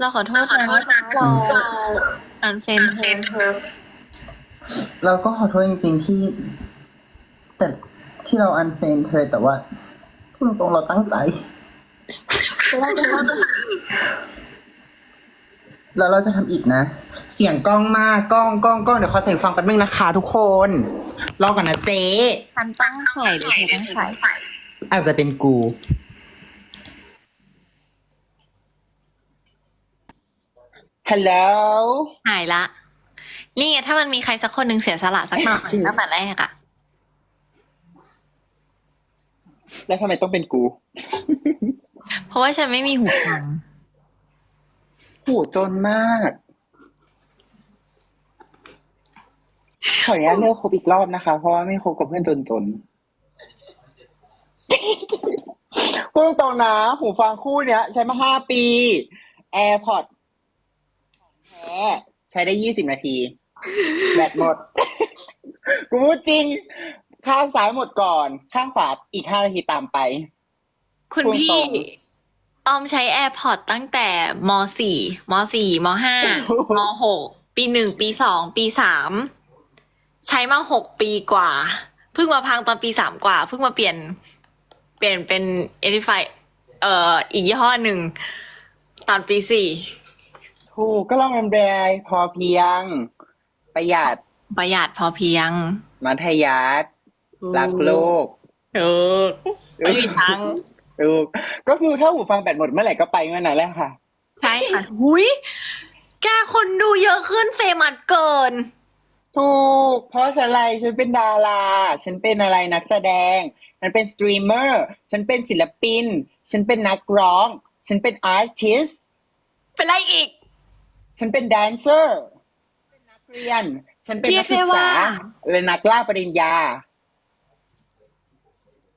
เราขอโทษนะเราอันเฟนเธอเราก็ขอโทษจริงๆที่ แต่ที่เราอันเฟนเธอแต่ว่าพูดตรงๆเราตั้งใจแล้วเราจะทำอีกนะ เสียงกล้องมากกล้องกล้องกล้องเดี๋ยวขอใส่ฟังแป๊บนึงนะคะทุกคนรอก่อนนะเจ๊ฉันตั้งใส่หรือเธอตั้งใส่อาจจะเป็นกู ฮัลโหลหายละ นี่ไงถ้ามันมีใครสักคนหนึ่งเสียสละสักหน่อยตั้งแต่แรกอะแล้วทำไมต้องเป็นกู เพราะว่าฉันไม่มีหูฟังหูจนมาก ขออนุญาตเลิกคบอีกรอบนะคะ เพราะว่าไม่คบกับเพื่อนจนจนๆพูดตรงๆนะ หูฟังคู่เนี้ย ใช้มาห้าปี AirPods แท้ใช้ได้ยี่สิบนาที แบตหมด กูพูดจริง ข้างซ้ายหมดก่อน ข้างขวาอีกห้านาทีตามไป คุณพูดตพี่รงออมใช้ AirPods ตั้งแต่มสี่มสี่มห้ามหกปีหนึ่งปีสองปีสามใช้มาหกปีกว่า เพิ่งมาพังตอนปีสามกว่า เพิ่งมาเปลี่ยน เปลี่ยนเป็น Edify เอ่ออีกยี่ห้อหนึ่งตอนปีสี่ ถูกก็ลองแอมแบร์พอเพียง ประหยัดประหยัดพอเพียงมัธยัสถ์รักโลกเออไม่มีตังค์ถูกก็คือถ้าหูฟังแบตหมดเมื่อไหร่ก็ไปเมื่อนั้นแหละค่ะ ใช่ค่ะหุยแกคนดูเยอะขึ้นเฟมัสเกิน ถูก เพราะฉันอะไร ฉันเป็นดารา ฉันเป็นอะไรนักแสดง ฉันเป็นสตรีมเมอร์ ฉันเป็นศิลปิน ฉันเป็นนักร้อง ฉันเป็นอาร์ติส เป็นไรอีก ฉันเป็นแดนเซอร์เป็นนักเรียน ฉันเป็นเรีนัยกกได้ศึกว่าษาและนักล่าปริญญา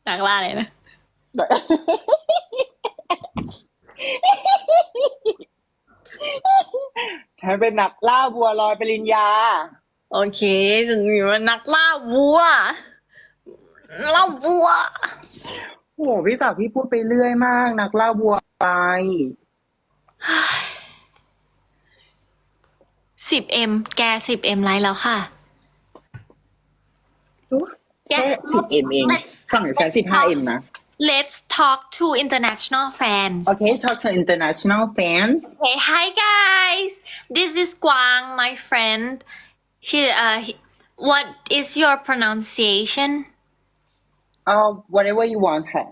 นักล่าเลยนะ ฉันเป็นนักล่าบัวลอยปริญญา โอเคฉันมีว่านักล่าวัว ล่าวัวโอ้โหพี่สาวพี่พูดไปเรื่อยมาก นักล่าบัวไป สิบเอ็มแกสิบเอ็มไลค์แล้วค่ะ แก แค่สิบเอ็มเอง let's ฝั่งฉัน let's สิบห้า talk เอ็มนะ let's talk to international fans โอเค talk to international fans Hey, hi guys. This is Guang, my friend. She, uh, he- what is your pronunciation? uh whatever you want ค่ะ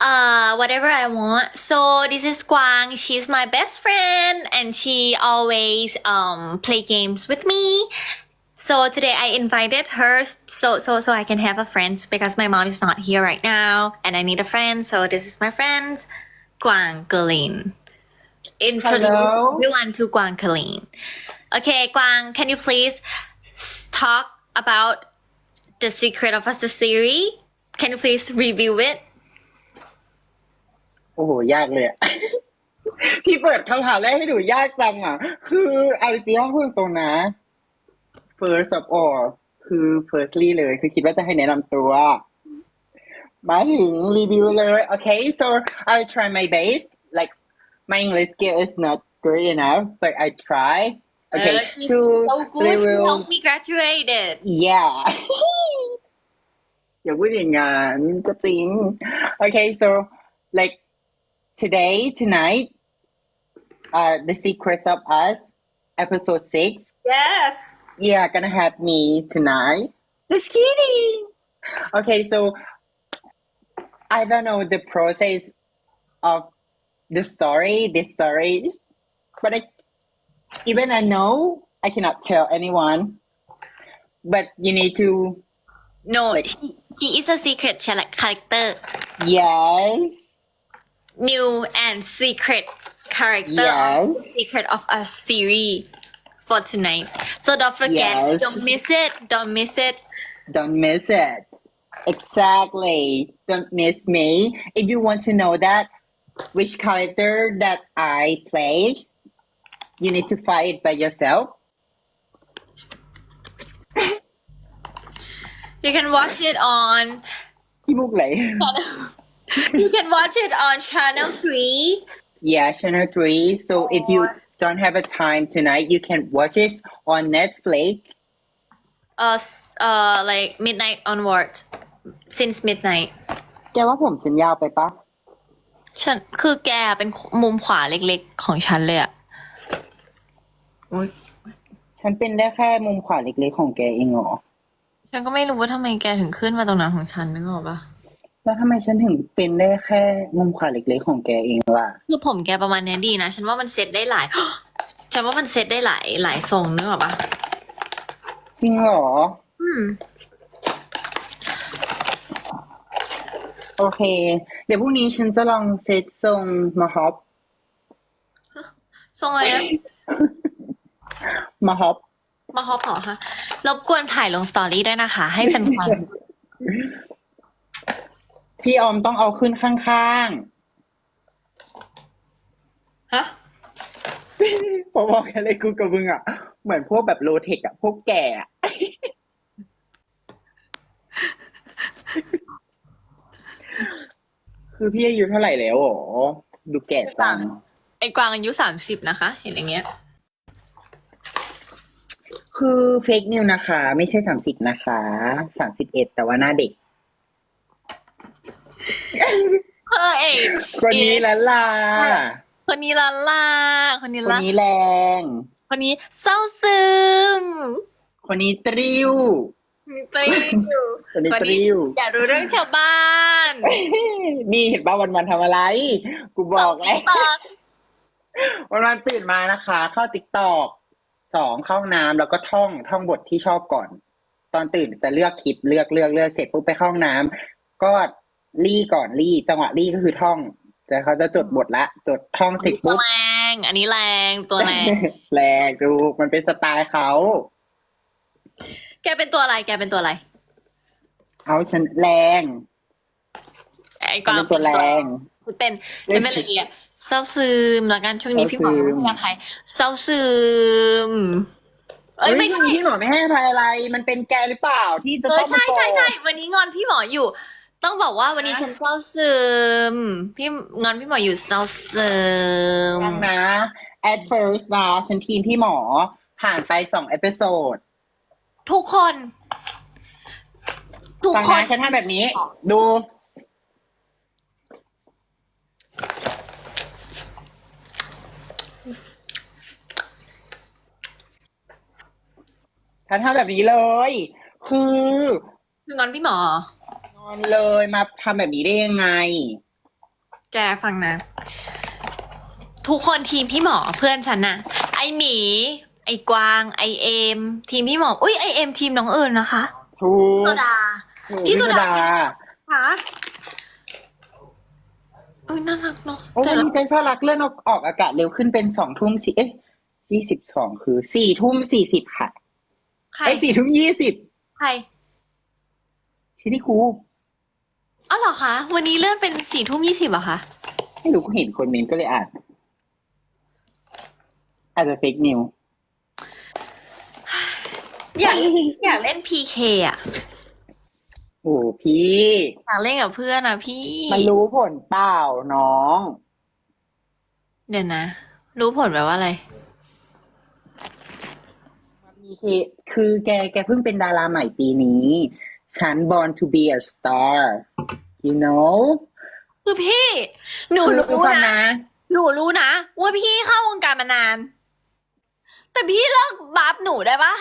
Uh, whatever I want. So this is Guang. She's my best friend, and she always um play games with me. So today I invited her so so so I can have a friend because my mom is not here right now, and I need a friend. So this is my friend, Guang Galin. Introduce Hello. everyone to Guang Galin. Okay, Guang, can you please talk about the secret of us the series? Can you please review it? โอ้โหยากเลยอะ พี่เปิดคำถามแรกให้ดูยากจังอะ คือเอาจริงๆพูดตรงนะ first of all คือ firstly เลย คือคิดว่าจะให้แนะนำตัว มาถึงรีวิวเลยโอเค so I'll try my best like my English skill is not great enough but I try okay Uh, she's to so good. She review helped me graduated. Yeah. อย่าพูดอย่างงั้นก็จริง Okay, so like today, tonight, uh, the secrets of us, episode six. Yes. Yeah, gonna have me tonight. Just kidding. Okay, so I don't know the process of the story, this story, but I, even I know I cannot tell anyone. But you need to No, she, she is a secret character. Yes new and secret character yes. secret of a series for tonight. So don't forget, yes. don't miss it, don't miss it. Don't miss it. Exactly. Don't miss me. If you want to know that which character that I play, you need to find it by yourself. you can watch it on you can watch it on channel 3 Yeah, Channel 3. So if you don't have a time tonight, you can watch it on Netflix. เอ่อเอ่อ like midnight onward since midnight แกว่าผมฉันยาวไปปะฉันคือแกเป็นมุมขวาเล็กๆ ของฉันเลยอะอุ๊ยฉันเป็นได้แค่มุมขวาเล็กๆ ของแกเองเหรอ ฉันก็ไม่รู้ว่าทำไมแกถึงขึ้นมาตรงนั้นของฉันนึกออกปะ แล้วทำไมฉันถึงเป็นได้แค่มุมขวาเล็กๆของแกเองล่ะ คือผมแกประมาณเนี้ยดีนะ ฉันว่ามันเซตได้หลาย ฉันว่ามันเซตได้หลายหลายทรงนึกออกปะจริงเหรอ อืม โอเค เดี๋ยวพรุ่งนี้ฉันจะลองเซตทรงมาฮอปทรงอะไรนะมาฮอปมาฮอปเหรอคะรบกวนถ่ายลงสตอรี่ด้วยนะคะ ให้แฟน พี่ออมต้องเอาขึ้นข้างๆฮะ ๆ พอบอกอะไรกูกับมึงอะ เหมือนพวกแบบโลเทคอะ พวกแก่อะคือพี่อายุเท่าไหร่แล้วหรอดูแก่จัง ไอ้กวางอายุสามสิบนะคะ เห็นอย่างเงี้ย คือเฟกนิวนะคะ ไม่ใช่สามสิบนะคะสามสิบเอ็ดแต่ว่าหน้าเด็ก เออเอกคนนี้ละล่ะคนนี้ละล่าคนนี้คนละนี้แรง คนนี้เศร้าซึมคนนี้ตริ้วตริวคนนี้คนตนี้ริ้ว อยากรู้เรื่องชาวบ้านนี่เห็นป่ะวันวันๆทำอะไร กูบอกแล้ว ตอกวันวันๆตื่นมานะคะ เข้าติ๊กตอกสองเข้าห้องน้ำแล้วก็ท่องท่องบทที่ชอบก่อน ตอนตื่นจะเลือกคลิปเลือกเลือกเลือกเสร็จปุ๊บไปเข้าห้องน้ำก็ รี่ก่อนรี่จังหวะรี่ก็คือท่อง แต่เขาจะจดบทละจดท่องเสร็จตัวปุ๊บแรง อันนี้แรงตัวแรง แรงดูมันเป็นสไตล์เขาแกเป็นตัวอะไรแกเป็นตัวอะไรเอาฉันแรงไอ้กฉันวางเป็นตัวแรงคือเป็นฉันเป็นอะไรอะเศร้าซึมแล้วกันช่วงนี้พี่หมอเศร้าซึมไม่ให้อภัยเศร้าซึมเอ้ยไม่ใช่ พี่หมอไม่ให้อภัยอะไร มันเป็นแกหรือเปล่าที่จะเอต้อองมาใช่บอใช่กใช่วันนี้งอนพี่หมออยู่ ต้องบอกว่าวันนี้ฮะฉันเศร้าซึมพี่งอนพี่หมออยู่เศร้าซึมฟังนะ at first นะฉันทีมพี่หมอผ่านไปสองเอพิโซดทุกคน ทุกฟังคน นะฉันทำแบบนี้ ดูฉันทำแบบนี้เลย คือ คืองอนพี่หมอน อนเลยมาทำแบบนี้ได้ยังไง แกฟังนะ ทุกคนทีมพี่หมอเพื่อนฉันน่ะไอหมี ไอกวาง ไอเอม ทีมพี่หมออุ้ยไอเอมทีมน้องเอิญนะคะถูโซกดา ถูกพี่สุดาพี่ค่ะอุ้ยน่ารักเนาะโอ้แต่วันละนี้เจนชอบรักเลื่อนออกออกอากาศเร็วขึ้นเป็นสองทุ่มสี่เอ๊ะยี่สิบสองคือสี่ทุ่มสี่สิบค่ะใครไอ้สี่ทุ่มยี่สิบใครที่นี่ค รูอ๋อเหรอคะ วันนี้เลื่อนเป็นสี่ทุ่มยี่สิบอะคะ ไม่รู้ก็เห็นคนเมนก็เลยอ่านอาจจะเฟกนิวอยากอยากเล่นพีเคอะโอ้พี่ อยากเล่นกับเพื่อนอะพี่ มันรู้ผลเปล่าน้อง เดี๋ยวนะ รู้ผลแปลว่าอะไร มีเคคือแกแกเพิ่งเป็นดาราใหม่ปีนี้ ฉัน born to be a star you know คือพี่ หนูคือรู้ฟังนะนะ หนูรู้นะ ว่าพี่เข้าวงการมานาน แต่พี่เลิกบัฟหนูได้ปะ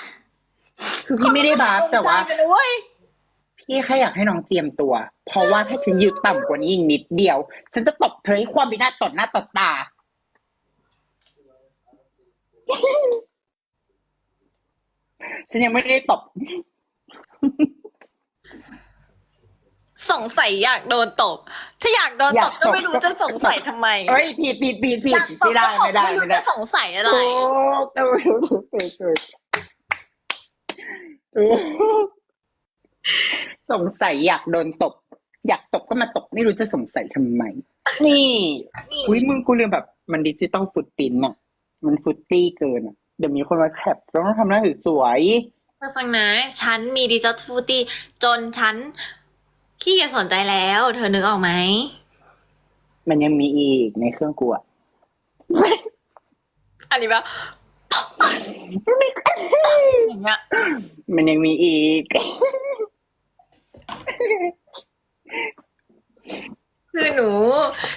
คือพี่ไม่ได้บาปแต่ว่าขอบคุณใจไปเลยเว้ยพี่แค่อยากให้น้องเตรียมตัว เพราะว่าถ้าฉันยืดต่ำกว่านี้อีกนิดเดียว ฉันจะตบเธอให้ความบินาศต่อหน้าต่อตา ฉันยังไม่ได้ตบ สงสัยอยากโดนตบ ถ้าอยากโดนอยาตกบก็ไม่รู้ตบจะสงสัยทำไมเอ้ยผิดผิดผิดผิอดยากตบไม่ได้ก็ตบไม่ได้ไม่รู้ไม่ได้จะสงสัยอะไรถูกถูกถูกถูกถูกถูกถูกสงสัยอยากโดนตบ อยากตบก็มาตบไม่รู้จะสงสัยทำไม นี่นี่ อุ้ยมึงกูเรียนแบบมันดิจิตอลฟุตปินอะมันฟุตตี้เกินอะเดี๋ยวมีคนมาแคปต้องทำหน้าสวยเธอฟังนะ ฉันมีดิจิทัลฟูตี้จนฉันขี้เกียจสนใจแล้ว เธอนึกออกไหมๆมันยังมีอีกในเครื่องกูอะอันนี้แบบอย่างเงี้ย มันยังมีอีก คือหนู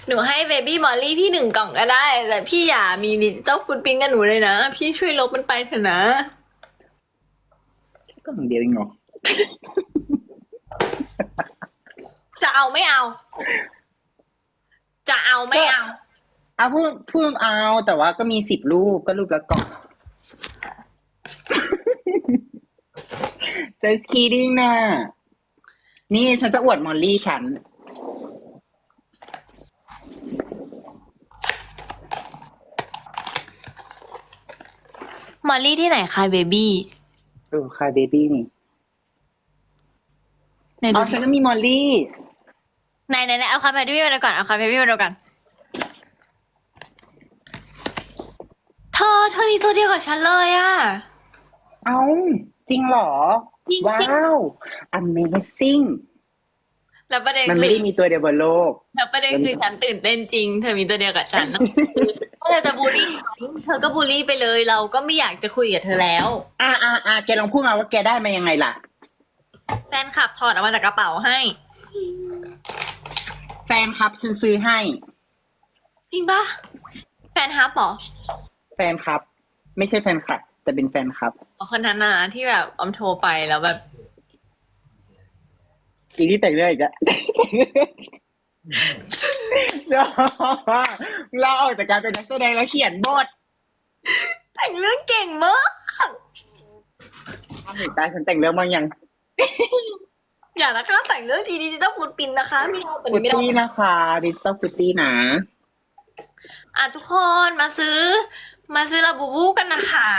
หนูให้เบบี้มอลลี่พี่หนึ่งกล่องก็ได้ แต่พี่อย่ามีดิจิตอลฟุตปิ้งกับหนูเลยนะ พี่ช่วยลบมันไปเถอะนะ ก็ของเดียวเองเหรอจะเอาไม่เอา จะเอาไม่เอาเอาพูดพูดเอาแต่ว่าก็มีสิบรูปก็รูปละกล่อง just kidding นะนี่ฉันจะอวดมอลลี่ฉัน มอลลี่ที่ไหนคะเบบี้ เออคายเบบี้นี่ไหนอ๋ดูอฉันก็มีมอลลี่ไหนไหนไหนเอาคาเบบี้มาดูก่อนเอาคาเบบี้มาดูก่อนเธอเธอมีตัวเดียวกับฉันเลยอะเอ้าจริงเหรอ จริงสิ ว้าว amazing แล้วประเด็นมันคืไม่อได้มีตัวเดียวบนโลก แล้วประเด็นคือฉันตื่นเต้นจริง เธอมีตัวเดียวกับฉันนะถ้าเธอจะบูลลี่ฉันเธอก็บูลลี่ไปเลย เราก็ไม่อยากจะคุยกับเธอแล้ว อ่าอ่าอ่าแกลองพูดมาว่าแกได้มายังไงล่ะ แฟนคลับถอดออกมาจากกระเป๋าให้ แฟนครับฉันซื้อให้ จริงปะแฟนฮับเหรอ แฟนครับ ไม่ใช่แฟนคลับ แต่เป็นแฟนครับ อ๋อคนนั้นน่ะที่แบบออมโทรไปแล้วแบบ อีกที่แต่งเรื่องอีกแล้วเราออกจากการเป็นนักแสดงแล้วเขียนบทแต่งเรื่องเก่งมากทำเห็นตาฉันแต่งเรื่องบางอย่างอย่านะคะแต่งเรื่องทีดีต้องฟูดปินนะคะไม่เอาตัวฟุนี้ตไม่ได้ตี้นะคะดิจิตอลฟุตตี้นะ อะทุกคนมาซื้อ มาซื้อลาบูบูกันนะคะ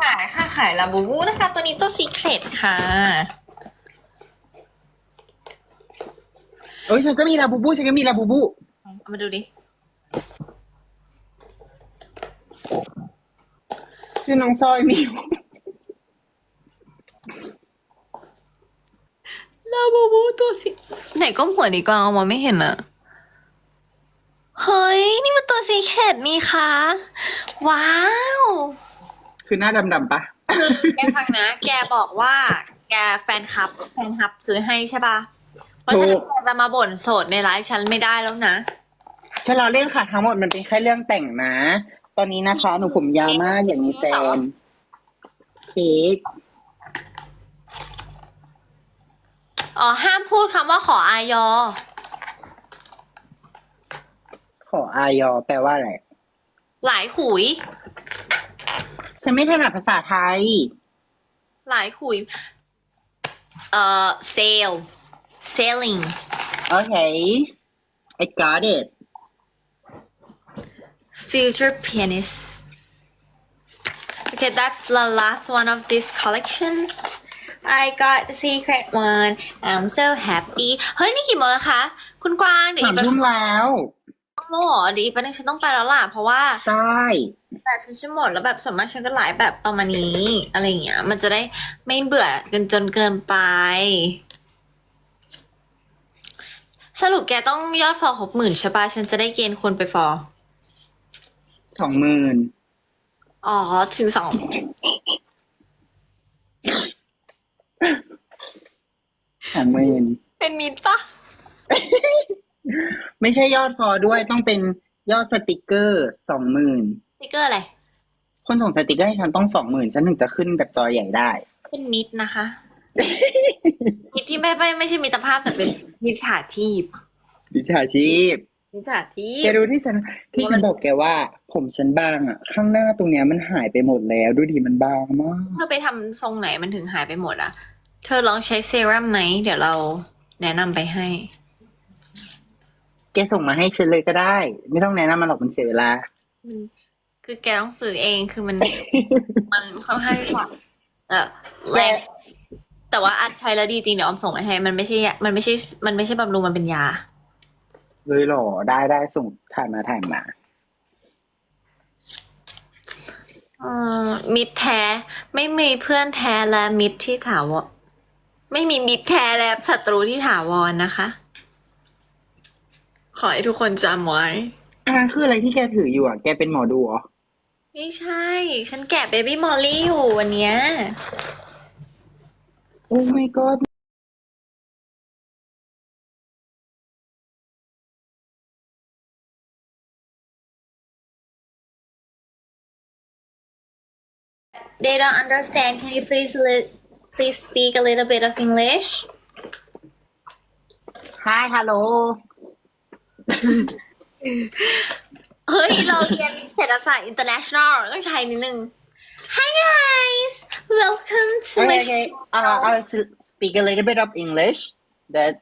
ขายค่ะขายลาบูบูนะคะ ตัวนี้ตัวซีเครตค่ะ เอ้ยฉันก็มีลาบูบูฉันก็มีลาบูบูเอามาดูดิ ชื่อน้องซอยมิวลาบูบูตัวสีไหนก้มหัวดีกว่าเอามาไม่เห็นอะเฮ้ย นี่มันตัวสีแคดนี่คะว้าว คือหน้าดำๆปะคือแกฟังนะ แกบอกว่า แกแฟนคลับ แฟนคลับซื้อให้ใช่ปะ เพราะฉะนั้นแกจะมาบ่นโสดในไลฟ์ฉันไม่ได้แล้วนะฉันรอเล่นค่ะ ทั้งหมดมันเป็นแค่เรื่องแต่งนะ ตอนนี้นะคะ หนูผมยาวมากอย่างนี้แฟนเค้กอ๋อ ห้ามพูดคำว่าขออายอ ขออายอแปลว่าอะไร หลายขุย ฉันไม่ถนัดภาษาไทย หลายขุย เอ่อ sale selling โอเค I got it future pianist okay that's the last one of this collection I got the secret one I'm so happy เฮ้ย นี่กี่โมงแล้วคะ คุณกวาง เดี๋ยวสาอีมกแป๊บทุ่มแล้วต้องแล้วเหรอเดี๋ยวอีกแป๊บนึงฉันต้องไปแล้วล่ะ เพราะว่า ใช่แต่ฉันจะหมดแล้วแบบส่วนมากฉันก็ไลฟ์แบบประมาณนี้ อะไรอย่างเงี้ย มันจะได้ไม่เบื่อกันจนเกินไป สรุปแกต้องยอดฟอลครบหมื่นใช่ปะฉันจะได้เกณฑ์คนไปฟอลสองหมื่นอ๋อ ถึงสองสองหมื่นเป็นมิตรปะไม่ใช่ยอดฟอลด้วยต้องเป็นยอดสติกเกอร์สองหมื่นสติกเกอร์อะไร คนส่งสติกเกอร์ให้ฉันต้องสองหมื่นฉันถึงจะขึ้นแบบจอใหญ่ได้ เป็นมิตรนะคะ มิตรที่ไม่ไม่ไม่ใช่มิตรภาพแต่เป็นมิจฉาชีพวิชาชีพมิจฉาชีพแกดูที่ฉันที่ฉันบอกแกว่า ผมฉันบางอะ ข้างหน้าตรงเนี้ยมันหายไปหมดแล้ว ดูดิมันบางมาก เธอไปทำทรงไหนมันถึงหายไปหมดอะ เธอลองใช้เซรั่มไหมเดี๋ยวเราแนะนำไปให้ แกส่งมาให้ฉันเลยก็ได้ ไม่ต้องแนะนำมันหรอกมันเสียเวลา มันคือแกต้องซื้อเองคือมัน มันค่อนข้างที่จะเออแรง แต่ว่าอัดใช้แล้วดีจริงเดี๋ยวออมส่งไปให้ มันไม่ใช่ยามันไม่ใช่ มันไม่ใช่บำรุงมันเป็นยา เลยเหรอได้ได้ส่งถ่ายมาถ่ายมาอืมมิตรแท้ ไม่มีเพื่อนแท้และมิตรที่ถาวรไม่มีมิตรแท้และศัตรูที่ถาวรนะคะ ขอให้ทุกคนจำไว้ อันนั้นคืออะไรที่แกถืออยู่อะ แกเป็นหมอดูเหรอ ไม่ใช่ ฉันแกะเบบี้มอลลี่อยู่วันเนี้ยโอ้ my god They don't understand. Can you please li- please speak a little bit of English? Hi hello เฮ้ย เราเรียนเศรษฐศาสตร์ international ต้องใช้นิดนึง Hi guys welcome to my okay okay uh, I'll s- speak a little bit of English that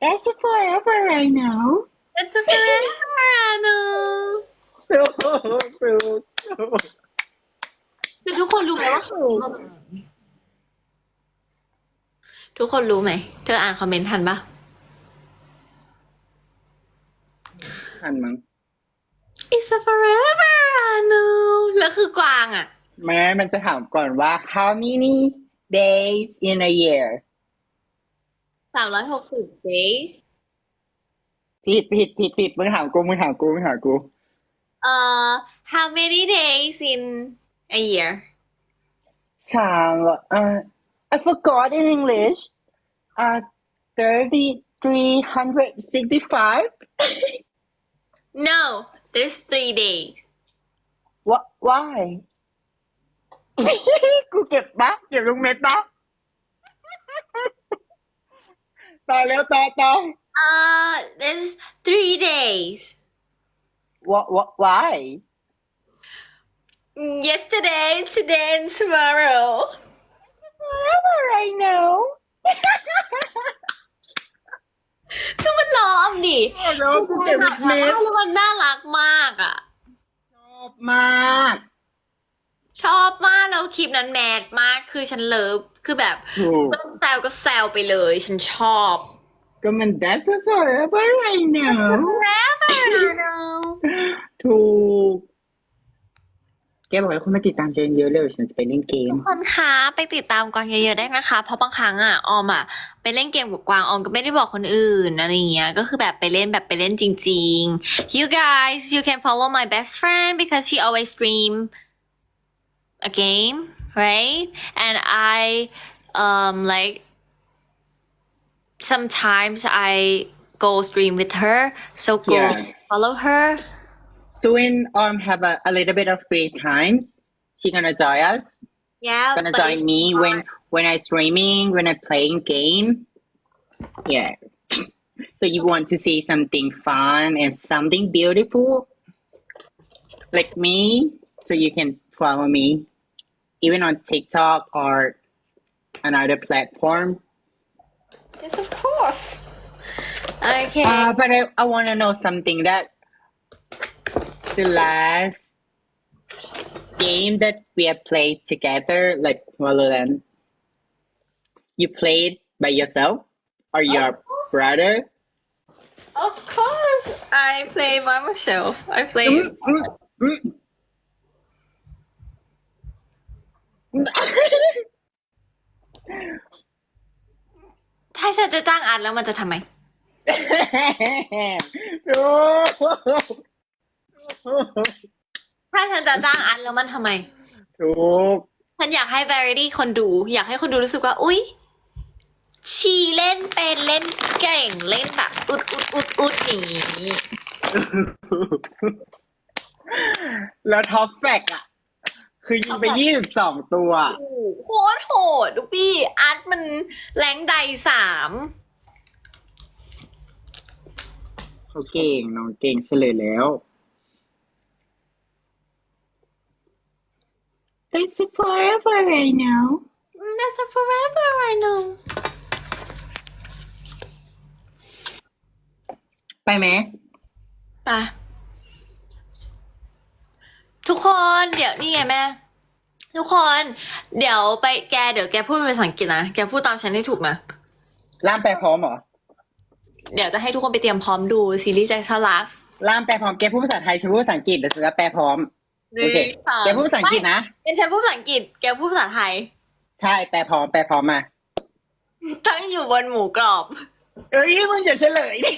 that's forever right now It's a forever ถูกถูกคือทุกคนรู้ไหมว่าคือทุกคนรู้ไหม เธออ่านคอมเมนต์ทันปะทันมั้ง It's a forever แล้วคือกวางอะ แม้มันจะถามก่อนว่า how many days in a year สามร้อยหกสิบ day ผิดผิดผิดผิดมึงถามกูมึงถามกูมึงถามกู เอ่อ how many days in a year สามอ่า I forgot in English อ่า thirty three hundred sixty five no there's three days what why กูเก็บปะเก็บลูกเม็ดปะต่อแล้วต่อต่อ uh there's three days what what why yesterday today and tomorrow forever right now คือมันล้อมดิ แล้วกูเก็บลูกเม็ด แล้วมันน่ารักมากอ่ะ ชอบมาก ชอบมากแล้วคลิปนั้นแมสมากคือฉันเลิฟคือแบบถูกต้องแซวก็แซวไปเลย ฉันชอบก็มัน that's a forever right now forever now ถูกแกบอกให้คนมาติดตามเจนเยอะเลยฉันจะไปเล่นเกมทุกคนคะไปติดตามกวางเยอะๆได้นะคะ เพราะบางครั้งอะออมอะไปเล่นเกมกับกวางออมก็ไม่ได้บอกคนอื่นอะไรอย่างเงี้ยก็คือแบบไปเล่นแบบไปเล่นจริง ๆ you guys you can follow my best friend because she always stream a game right and I um like sometimes I go stream with her so go Yeah. follow her So when um have a, a little bit of free time, she gonna join us. yeah Gonna join me when when I streaming, when I playing game. Yeah. So you want to see something fun and something beautiful, like me. So you can follow me, even on TikTok or another platform. yes of course okay Uh, but I, I want to know something that the last game that we have played together, like Valorant, you played by yourself or your brother? Of course, I play by myself. I play. Mm, ถ้าฉันจะจ้างอันแล้วมันจะทำไมถ้าฉันจะจ้างอันแล้วมันทำไม ถูกฉันอยากให้ Verity คนดู อยากให้คนดูรู้สึกว่า อุ๊ย ชีเล่นเป็นเล่นเก่งเล่นแบบอุดอุดอุดอุดอย่างนี้ แล้วท็อปแฟกอะ คือยิงไปยี่สิบสองตัวโคตรโหดดูพี่อาร์ตมันแรงใดสามเขาเก่งน้องเก่งเฉลยแล้ว That's forever right now That's a forever right now ไปไหมไป ทุกคนเดี๋ยวนี่ไงแม่ ทุกคน เดี๋ยวไปแกเดี๋ยวแกพูดเป็นภาษาอังกฤษนะ แกพูดตามฉันให้ถูกนะ ล่ามแปลพร้อมเหรอ เดี๋ยวจะให้ทุกคนไปเตรียมพร้อมดูซีรีส์ใจสลักล่ามแปลพร้อมแกพูดภาษาไทยฉันพูดภาษาอังกฤษเดี๋ยวฉันจะแปลพร้อมโอเคสองแกพูดภาษาอังกฤษนะไม่เป็นฉันพูดภาษาอังกฤษแกพูดภาษาไทย ใช่แปลพร้อมแปลพร้อมมาตั้งอยู่บนหมูกรอบ เอ้ยมึงอย่าเฉลยดิ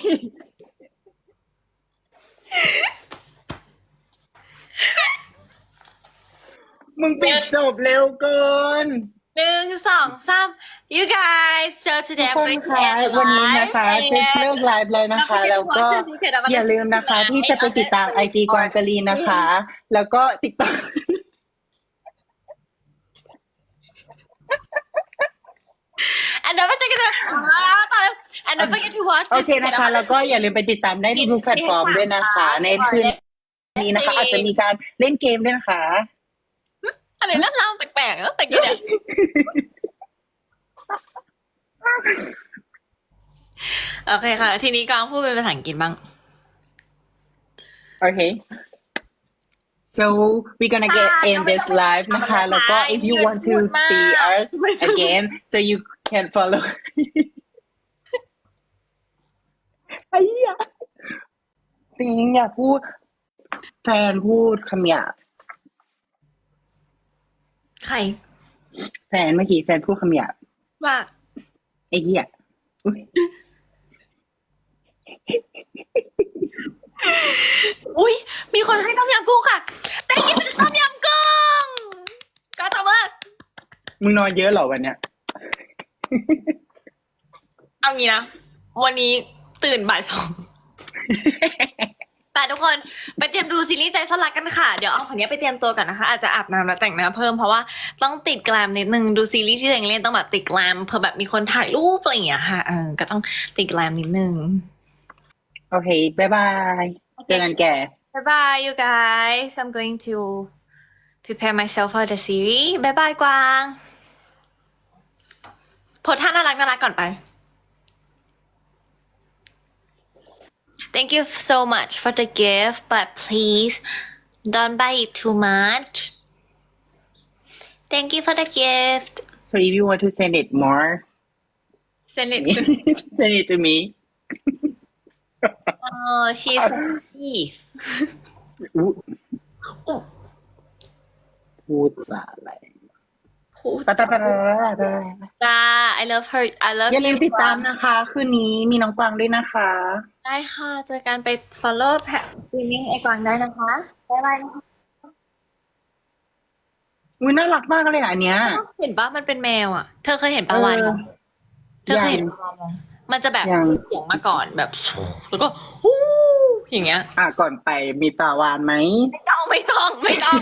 มึงปิดจบเร็วเกิน หนึ่งสองสาม you guys so ทุ today ก I'm คน going to คะ end the วันนี้ live นะคะเซ็ตเลิกไลฟ์เลยนะคะ and แล้วก็ don't forget to watch the secret of อย่าลืมนะคะ ที่จะไปติดตามไอจีกวางกะลีนะคะ แล้วก็ติดตาม and don't forget to ต่อเลย and don't forget to watch โอ the เค secret นะคะ of แล้วก็อย่าลืมไปติดตามได้ทุกๆแพลตฟอร์มด้วยนะคะ ในคืน นี้นะคะ อาจจะมีการเล่นเกมด้วยนะคะ อะไรเรื่องราวแปลกๆแล้วแต่กี้เนี่ยโอเคค่ะ ทีนี้กางพูดเป็นภาษาอังกฤษบ้าง Okay. So we're gonna get Ah, in no, this no, no, live no, นะคะ no, แล้วก็ no, if you no, want to no, no, see us no. again so you can follow ไอ้เหี้ยจริงๆอย่าพูด แฟนพูดคำหยาบใคร แฟนเมื่อกี้แฟนพูดคำหยาบว่า ไอ้เหี้ยอุ๊ยอุ้ยมีคนให้ต้มยำกุ้งค่ะ แต่กินเป็นต้มยำกุ้งก็ตอบว่ามึงนอนเยอะเหรอวันเนี้ยเอางี้นะ วันนี้ตื่นบ่ายสอง แต่ทุกคนไปเตรียมดูซีรีส์ใจสลักกันค่ะ เดี๋ยวเอาคนนี้ไปเตรียมตัวก่อนนะคะ อาจจะอาบน้ำแล้วแต่งหน้าเพิ่มเพราะว่าต้องติดแกลมนิดนึงดูซีรีส์ที่ตัวเองเล่นต้องแบบติดแกลมเผื่อแบบมีคนถ่ายรูปอะไรอย่างเงี้ยค่ะเออก็ต้องติดแกลมนิดนึงโอเคบายบายเจอกันแก Bye bye you guys I'm going to prepare myself for the series Bye bye กวางโพสท่าน่ารักน่ารักก่อนไป Thank you so much for the gift but please don't buy it too much Thank you for the gift so if you want to send it more Send it to send it to me Oh she's a thief อุ๊พูดอะไร พูดปะตะปะตะปะตะปะจ้า I love her I love อย่าลืม you ติดตามนะคะ คืนนี้มีน้องกวางด้วยนะคะ ได้ค่ะ เจอกันไป follow แพทวินนิ่งไอกวางได้นะคะบ๊ายบายนะคะอุ้ยน่ารักมากเลยอะอันเนี้ย เห็นปะมันเป็นแมวอะ เธอเคยเห็นปลาวานไหมเธอเคยเห็นยังปลาวานไหมมันจะแบบยังมีเสียงมาก่อนแบบ แล้วก็ฮู้ อย่างเงี้ยอะก่อนไปมีปลาวานไหมไม่ต้องไม่ต้องไม่ต้อง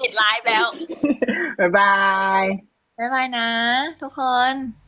ปิดไลฟ์แล้ว บ๊ายบาย บ๊ายบายนะ ทุกคนบ